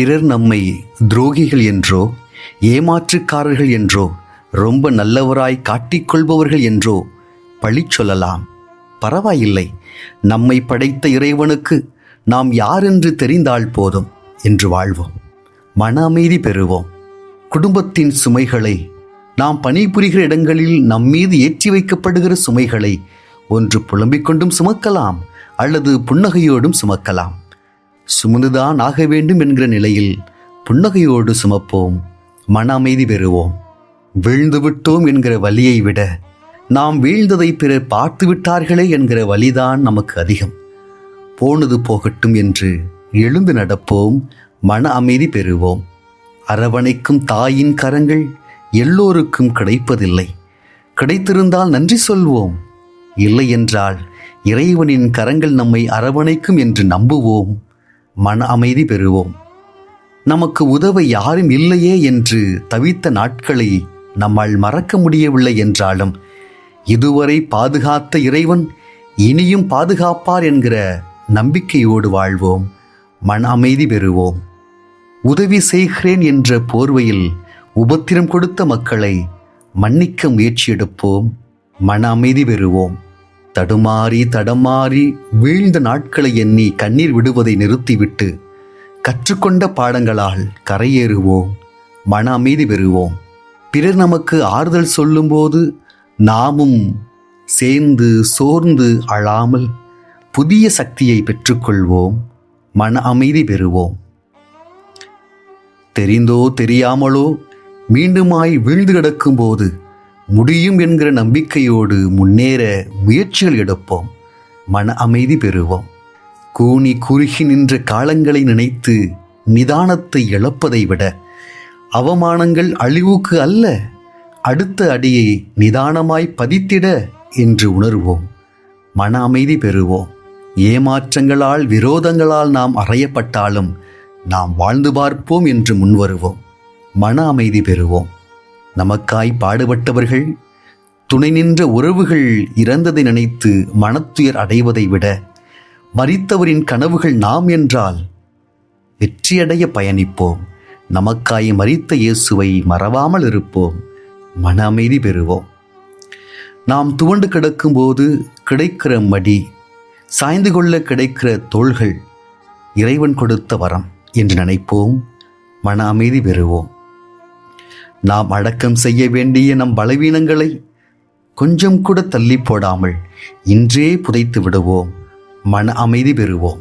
பிறர் நம்மை துரோகிகள் என்றோ ஏமாற்றுக்காரர்கள் என்றோ ரொம்ப நல்லவராய் காட்டிக்கொள்பவர்கள் என்றோ பழி சொல்லலாம். பரவாயில்லை. நம்மை படைத்த இறைவனுக்கு நாம் யாரென்று தெரிந்தால் போதும் என்று வாழ்வோம். மன அமைதி பெறுவோம். குடும்பத்தின் சுமைகளை நாம் பணிபுரிகிற இடங்களில் நம்மீது ஏற்றி வைக்கப்படுகிற சுமைகளை ஒன்று புலம்பிக் கொண்டும் சுமக்கலாம் அல்லது புன்னகையோடும் சுமக்கலாம். சுமந்துதான் ஆக வேண்டும் என்கிற நிலையில் புன்னகையோடு சுமப்போம். மன அமைதி பெறுவோம். வீழ்ந்து விட்டோம் என்கிற வலியை விட நாம் வீழ்ந்ததை பிறர் பார்த்து விட்டார்களே என்கிற வலிதான் நமக்கு அதிகம். போனது போகட்டும் என்று எழுந்து நடப்போம். மன அமைதி பெறுவோம். அரவணைக்கும் தாயின் கரங்கள் எல்லோருக்கும் கிடைப்பதில்லை. கிடைத்திருந்தால் நன்றி சொல்வோம். இல்லை என்றால் இறைவனின் கரங்கள் நம்மை அரவணைக்கும் என்று நம்புவோம். மன அமைதி பெறுவோம். நமக்கு உதவ யாரும் இல்லையே என்று தவித்த நாட்களை நம்மால் மறக்க முடியவில்லை என்றாலும் இதுவரை பாதுகாத்த இறைவன் இனியும் பாதுகாப்பார் என்கிற நம்பிக்கையோடு வாழ்வோம் மன அமைதி பெறுவோம். உதவி செய்கிறேன் என்ற போர்வையில் உபத்திரம் கொடுத்த மக்களை மன்னிக்க முயற்சி எடுப்போம் மன அமைதி பெறுவோம். தடுமாறி தடமாறி வீழ்ந்த நாட்களை எண்ணி கண்ணீர் விடுவதை நிறுத்திவிட்டு கற்றுக்கொண்ட பாடங்களால் கரையேறுவோம் மன அமைதி பெறுவோம். பிறர் நமக்கு ஆறுதல் சொல்லும்போது நாமும் சேர்ந்து சோர்ந்து அழாமல் புதிய சக்தியை பெற்றுக்கொள்வோம் மன அமைதி பெறுவோம். தெரிந்தோ தெரியாமலோ மீண்டுமாய் வீழ்ந்து கிடக்கும்போது முடியும் என்கிற நம்பிக்கையோடு முன்னேற முயற்சிகள் எடுப்போம். மன அமைதி பெறுவோம். கூனி குறுகி நின்ற காலங்களை நினைத்து நிதானத்தை இழப்பதை விட அவமானங்கள் அழிவுக்கு அல்ல அடுத்த அடியை நிதானமாய் பதித்திட என்று உணர்வோம். மன அமைதி பெறுவோம். ஏமாற்றங்களால் விரோதங்களால் நாம் அறையப்பட்டாலும் நாம் வாழ்ந்து பார்ப்போம் என்று முன்வருவோம். மன அமைதி பெறுவோம். நமக்காய் பாடுபட்டவர்கள் துணை நின்ற உறவுகள் இறந்ததை நினைத்து மனத்துயர் அடைவதை விட மறித்தவரின் கனவுகள் நாம் என்றால் வெற்றியடைய பயணிப்போம். நமக்காய் மறித்த இயேசுவை மறவாமல் இருப்போம். மன அமைதி பெறுவோம். நாம் துவண்டு கிடக்கும்போது கிடைக்கிற மடி சாய்ந்து கொள்ள கிடைக்கிற தோள்கள் இறைவன் கொடுத்த வரம் என்று நினைப்போம். மன அமைதி பெறுவோம். நாம் அடக்கம் செய்ய வேண்டிய நம் பலவீனங்களை கொஞ்சம் கூட தள்ளி போடாமல் இன்றே புதைத்து விடுவோம். மன அமைதி பெறுவோம்.